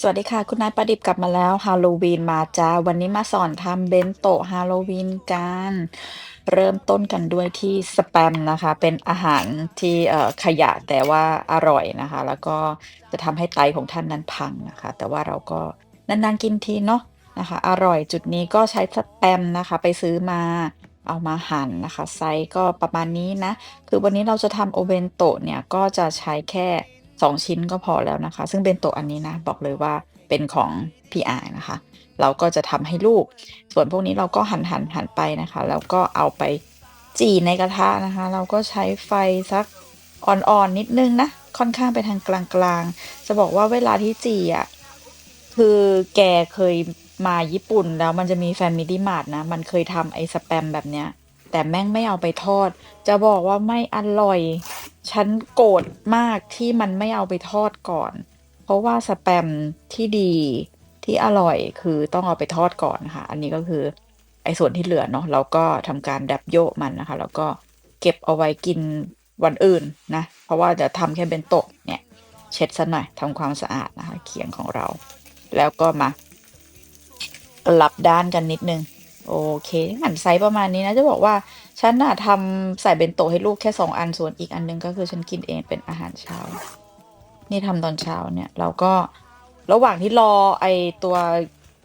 สวัสดีค่ะ คุณนายประดิบกลับมาแล้วฮาโลวีนมาจ้า วันนี้มาสอนทำเบนโตะฮาโลวีนกัน เริ่มต้นกันด้วยที่สแปมนะคะ เป็นอาหารที่เอ่อขยะแต่ว่าอร่อยนะคะ แล้วก็จะทำให้ไตของท่านนั้นพังนะคะ แต่ว่าเราก็นานๆกินทีเนาะนะคะ อร่อยจุดนี้ก็ใช้สแปมนะคะ ไปซื้อมาเอามาหั่นนะคะ ไซส์ก็ประมาณนี้นะ คือวันนี้เราจะทำโอเบนโตะเนี่ยก็จะใช้แค่ 2 ชิ้นก็พอแล้วนะคะ ซึ่งเบนโตอันนี้นะ บอกเลยว่าเป็นของพี่อายนะคะ เราก็จะทำให้ลูก ส่วนพวกนี้เราก็หั่นหั่นหั่นไปนะคะ แล้วก็เอาไปจี่ในกระทะนะคะ เราก็ใช้ไฟสักอ่อนๆนิดนึงนะ ค่อนข้างไปทางกลางๆ จะบอกว่าเวลาที่จี่อะคือแกเคยมาญี่ปุ่นแล้วมันจะมีแฟมิลี่มาร์ทนะ มันเคยทำไอ้สแปมแบบเนี้ย แต่แม่งไม่เอาไปทอด จะบอกว่าไม่อร่อย ฉันโกรธมากที่มันไม่เอาไปทอดก่อน เพราะว่าสแปมที่ดีที่อร่อยคือต้องเอาไปทอดก่อนค่ะ อันนี้ก็คือไอ้ส่วนที่เหลือเนาะเราก็ทำการดับโยกมันนะคะ แล้วก็เก็บเอาไว้กินวันอื่นนะ เพราะว่าจะทำแค่เบนโตะเนี่ย เช็ดซะหน่อยทำความสะอาดนะคะ เขียงของเรา แล้วก็มากลับด้านกันนิดนึง โอเค หั่นไซส์ประมาณนี้นะ จะบอกว่า ฉันน่ะทำใส่เบนโตะให้ลูกแค่สองอันส่วนอีกอันนึงก็คือฉันกินเองเป็นอาหารเช้า นี่ทำตอนเช้าเนี่ยเราก็ระหว่างที่รอไอตัว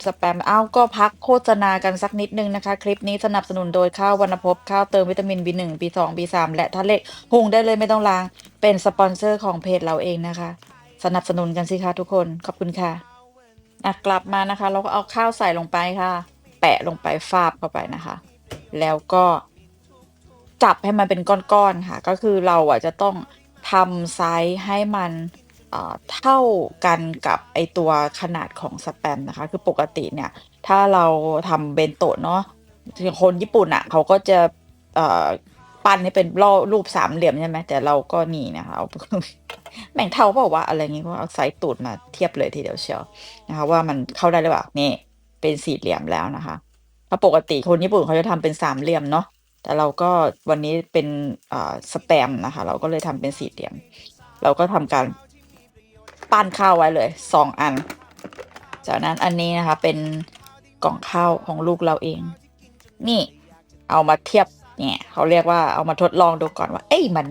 สแปมอ้าวก็พักโฆษณากันสักนิดนึงนะคะ คลิปนี้สนับสนุนโดยข้าววรรณพบข้าวเติมวิตามิน B1 B2 B3 และทะเลหุงได้เลยไม่ต้องล้าง เป็นสปอนเซอร์ของเพจเราเองนะคะ สนับสนุนกันสิคะทุกคนขอบคุณค่ะอะกลับมานะคะ เราก็เอาข้าวใส่ลงไปค่ะ แปะลงไปฟาบเข้าไปนะคะ แล้วก็ จับให้มันเป็นก้อนๆค่ะ ก็คือเราอะจะต้องทำไซส์ให้มันเอ่อเท่ากันกับไอตัวขนาดของสแปมนะคะ คือปกติเนี่ย ถ้าเราทำเบนโตะเนาะคนญี่ปุ่นอะเขาก็จะเอ่อปั้นให้เป็นรอบรูปสามเหลี่ยมใช่ไหมแต่เราก็นี่นะคะเอา แม่งเท่าเปล่าวะอะไรอย่างงี้ก็เอาไซส์ตูดมาเทียบเลยทีเดียวเชียวนะคะ ว่ามันเข้าได้หรือเปล่านี่เป็นสี่เหลี่ยมแล้วนะคะเพราะปกติคนญี่ปุ่นเขาจะทำเป็นสามเหลี่ยมเนาะ แต่เราก็วันนี้เป็นอ่าสแปมนะคะ เราก็เลยทำเป็นสี่เหลี่ยม เราก็ทำการปั้นข้าวไว้เลยสองอัน จากนั้นอันนี้นะคะเป็นกล่องข้าวของลูกเราเอง นี่เอามาเทียบเนี่ยเขาเรียกว่าเอามาทดลองดูก่อนว่า เอ้ยมัน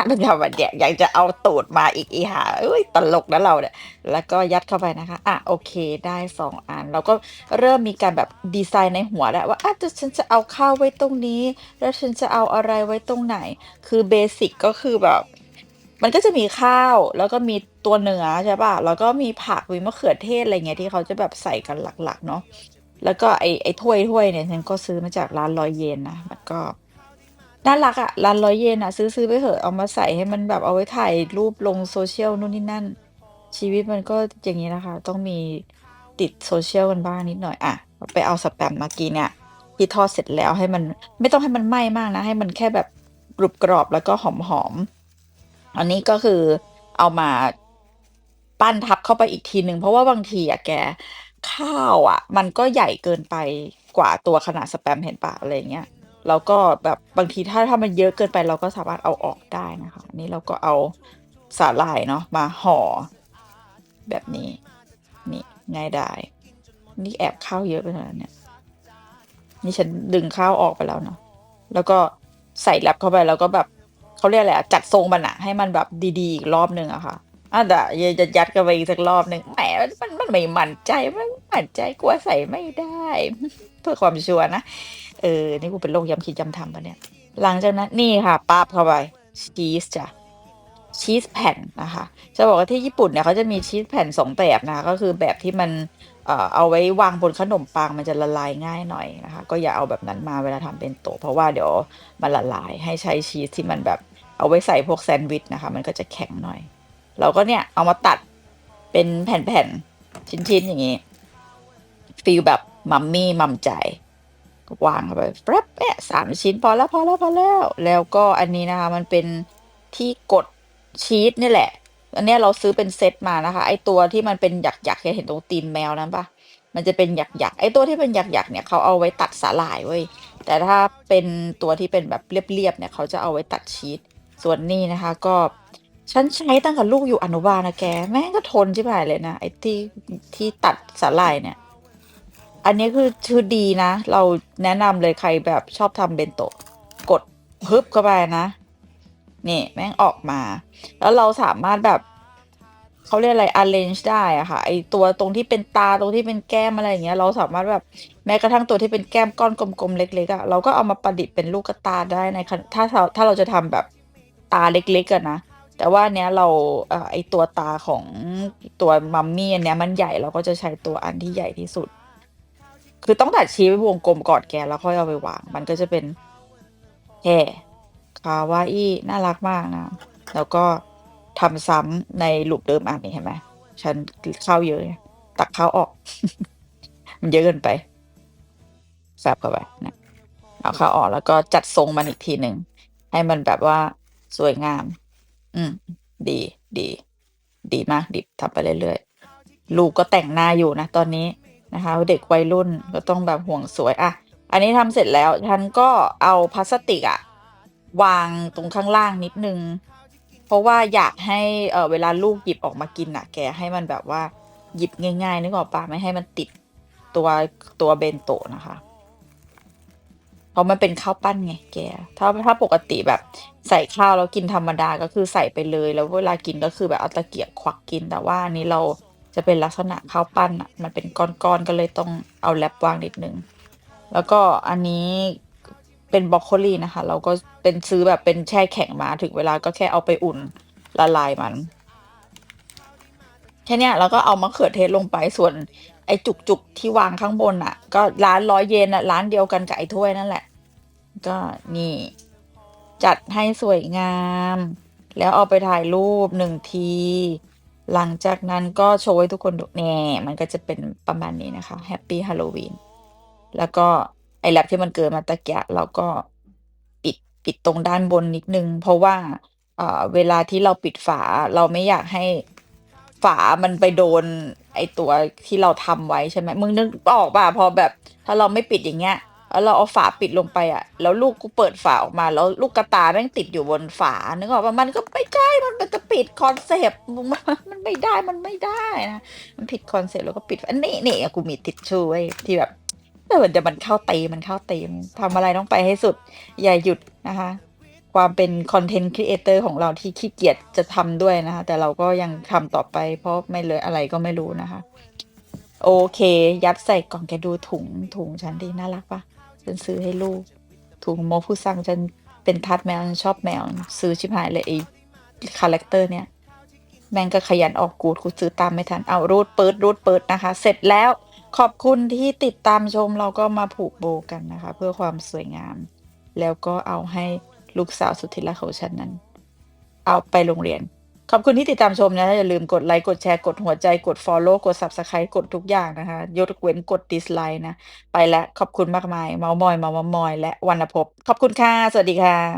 อะไรทำมันเนี่ยอยากจะเอาตูดมาอีกอีหาเอ้ยตลกนะเราเนี่ยแล้วก็ยัดเข้าไปนะคะ อะโอเคได้สองอัน เราก็เริ่มมีการแบบดีไซน์ในหัวแล้วว่าอะจะฉันจะเอาข้าวไว้ตรงนี้ แล้วฉันจะเอาอะไรไว้ตรงไหน คือเบสิกก็คือแบบมันก็จะมีข้าวแล้วก็มีตัวเนื้อใช่ป่ะ แล้วก็มีผักมีมะเขือเทศอะไรเงี้ยที่เขาจะแบบใส่กันหลักๆ เนาะแล้วก็ไอไอถ้วยถ้วยเนี่ยฉันก็ซื้อมาจากร้านร้อยเยนนะมันก็ น่ารักอะ ร้านร้อยเยนอะซื้อ ซื้อไปเถอะ เอามาใส่ให้มันแบบเอาไว้ถ่ายรูปลงโซเชียลนู่นนี่นั่น ชีวิตมันก็อย่างนี้นะคะ ต้องมีติดโซเชียลกันบ้างนิดหน่อย อะ ไปเอาสแปมมากินเนี่ย ที่ทอดเสร็จแล้วให้มัน ไม่ต้องให้มันไหม้มากนะ ให้มันแค่แบบกรุบกรอบ แล้วก็หอมหอม ๆ อันนี้ก็คือเอามา ปั้นทับเข้าไปอีกทีหนึ่ง เพราะว่าบางทีอะแก ข้าวอะมันก็ใหญ่เกินไปกว่าตัวขนาดสแปม เห็นปะอะไรเงี้ย แล้วก็แบบบางทีถ้าถ้ามันเยอะเกินไปเราก็สามารถเอาออกได้นะคะอันนี้เราก็เอาสาหร่ายเนาะมาห่อแบบนี้ นี่ง่ายได้นี่แอบข้าวเยอะไปแล้วเนี่ย นี่ฉันดึงข้าวออกไปแล้วเนาะแล้วก็ใส่แรปเข้าไปแล้วก็แบบเขาเรียกอะไรอะจัดทรงมันอะให้มันแบบดีๆอีกรอบนึงอะค่ะอะเดี๋ยจะยัดกันไปอีกสักรอบหนึ่งแหมมันมันไม่มั่นใจมันไม่มั่นใจกลัวใส่ไม่ได้ เพื่อความชัวร์นะ เออ นี่กูเป็นโรคย้ำคิดย้ำทำปะเนี่ย หลังจากนั้นนี่ค่ะปาบเข้าไปชีสจ้ะชีสแผ่นนะคะ จะบอกว่าที่ญี่ปุ่นเนี่ยเขาจะมีชีสแผ่นสองแบบนะคะ ก็คือแบบที่มันเออเอาไว้วางบนขนมปังมันจะละลายง่ายหน่อยนะคะ ก็อย่าเอาแบบนั้นมาเวลาทำเป็นโตะเพราะว่าเดี๋ยวมันละลายให้ใช้ชีสที่มันแบบเอาไว้ใส่พวกแซนด์วิชนะคะ มันก็จะแข็งหน่อย เราก็เนี่ยเอามาตัดเป็นแผ่นๆชิ้นๆอย่างนี้ฟีลแบบมัมมี่มัมใจ วางเข้าไปแป๊บแปะสามชิ้นพอแล้วพอแล้วพอแล้ว แล้วก็อันนี้นะคะ มันเป็นที่กดชีสนี่แหละ อันนี้เราซื้อเป็นเซตมานะคะ ไอตัวที่มันเป็นหยักหยักเห็นตรงตีนแมวนั้นปะมันจะเป็นหยักหยักไอตัวที่เป็นหยักหยักเนี่ยเขาเอาไว้ตัดสาหร่ายเว้ยแต่ถ้าเป็นตัวที่เป็นแบบเรียบๆเนี่ยเขาจะเอาไว้ตัดชีสส่วนนี้นะคะก็ฉันใช้ตั้งแต่ลูกอยู่อนุบาลนะแก แม่งก็ทนใชิบหายเลยนะไอ้ที่ที่ตัดสาหร่ายเนี่ย อันนี้คือคือดีนะ เราแนะนำเลยใครแบบชอบทำเบนโตะกดพึบเข้าไปนะ นี่แม่งออกมา แล้วเราสามารถแบบเขาเรียกอะไร arrange ได้อะค่ะ ไอตัวตรงที่เป็นตาตรงที่เป็นแก้มอะไรอย่างเงี้ย เราสามารถแบบแม้กระทั่งตัวที่เป็นแก้มก้อนกลมๆเล็กๆอะเราก็เอามาประดิษฐ์เป็นลูกตาได้ในถ้าเราถ้าเราจะทำแบบตาเล็กๆอะนะ แต่ว่าเนี้ยเราไอตัวตาของตัวมัมมี่อันเนี้ยมันใหญ่เราก็จะใช้ตัวอันที่ใหญ่ที่สุด คือต้องตัดชี้เป็นวงกลมก่อนแกแล้วค่อยเอาไปวาง มันก็จะเป็นแฮ่คาวาอิน่ารักมากนะ แล้วก็ทำซ้ำใน loop เดิมอานี่เห็นไหมฉันกข้าวเยอะตักข้าวออก มันเยอะเกินไปแซบเข้าไปเนี่ยเอาข้าวออกแล้วก็จัดทรงมันอีกทีหนึ่ง ให้มันแบบว่าสวยงาม อืม ดีดี ดีมากดิบทำไปเรื่อยๆลูกก็แต่งหน้าอยู่นะตอนนี้ นะคะเด็กวัยรุ่นก็ต้องแบบห่วงสวยอะอันนี้ทำเสร็จแล้วฉันก็เอาพลาสติกอะวางตรงข้างล่างนิดนึง เพราะว่าอยากให้เออเวลาลูกหยิบออกมากินน่ะแกให้มันแบบว่าหยิบง่ายๆนึกออกปล่า?ไม่ให้มันติดตัวตัวเบนโตะนะคะเพราะมันเป็นข้าวปั้นไงแก ถ้าถ้าปกติแบบใส่ข้าวแล้วกินธรรมดาก็คือใส่ไปเลย แล้วเวลากินก็คือแบบเอาตะเกียบขวักกินแต่ว่าอันนี้เรา จะเป็นลักษณะข้าวปั้นน่ะมันเป็นก้อนๆก็เลยต้องเอาแรปวางนิดนึง แล้วก็อันนี้เป็นบรอกโคลีนะคะ เราก็เป็นซื้อแบบเป็นแช่แข็งมาถึงเวลาก็แค่เอาไปอุ่นละลายมันแค่นี้แล้วก็เอามะเขือเทศลงไปส่วนไอ้จุกๆที่วางข้างบนน่ะ ก็ร้าน100เยนน่ะร้านเดียวกันกับไอ้ถ้วยนั่นแหละ ก็นี่จัดให้สวยงาม แล้วเอาไปถ่ายรูป1ที หลังจากนั้นก็โชว์ให้ทุกคนดูแน่มันก็จะเป็นประมาณนี้นะคะแฮปปี้ฮาโลวีนแล้วก็ไอ้แรปที่มันเกินมาตะเกียเราก็ปิดปิดตรงด้านบนนิดนึง เพราะว่าอ่าเวลาที่เราปิดฝาเราไม่อยากให้ฝามันไปโดนไอ้ตัวที่เราทำไว้ใช่ไหมมึงนึกออกเปล่า?พอแบบ ถ้าเราไม่ปิดอย่างเงี้ย แล้วเราเอาฝาปิดลงไปอะแล้วลูกกูเปิดฝาออกมา แล้วลูกกระตาแม่งติดอยู่บนฝา นึกออกปล่า?มันก็ไม่ใช่มันมันจะผิดคอนเซปต์มึงมันไม่ได้ มันไม่ได้นะ มันผิดคอนเซปต์แล้วก็ปิดอันนี้นี่กูมีทิชชู่ไว้ที่แบบเออเดี๋ยวมันเข้าธีมมันเข้าธีมทำอะไรต้องไปให้สุด อย่าหยุดนะคะ ความเป็นคอนเทนต์ Creator ของเราที่ขี้เกียจจะทำด้วยนะคะ แต่เราก็ยังทำต่อไป เพราะไม่เลอะอะไรก็ไม่รู้นะคะ โอเค ยัดใส่กล่องแกดูถุงถุงฉันดิน่ารักปล่า? ฉันซื้อให้ลูกถุงโมฟุซังฉันเป็นทาสแมวฉันชอบแมว ซื้อชิบหายเลยไอ้คาแรกเตอร์เนี่ย แม่งก็ขยันออกกูดกูซื้อตามไม่ทัน เอารูดปื๊ดรูดปื๊ดนะคะ เสร็จแล้วขอบคุณที่ติดตามชมเราก็มาผูกโบกันนะคะ เพื่อความสวยงาม แล้วก็เอาให้ลูกสาวสุดที่รักของฉันนั้น เอาไปโรงเรียน ขอบคุณที่ติดตามชมนะ อย่าลืมกดไลค์ กดแชร์ กดหัวใจ กดฟอลโล่กด Subscribe กดทุกอย่างนะคะ ยกเว้นกดดิสไลก์นะ ไปแล้ว ขอบคุณมากมาย เมาท์มอย เมาท์มอย และวรรณภพ ขอบคุณค่ะ สวัสดีค่ะ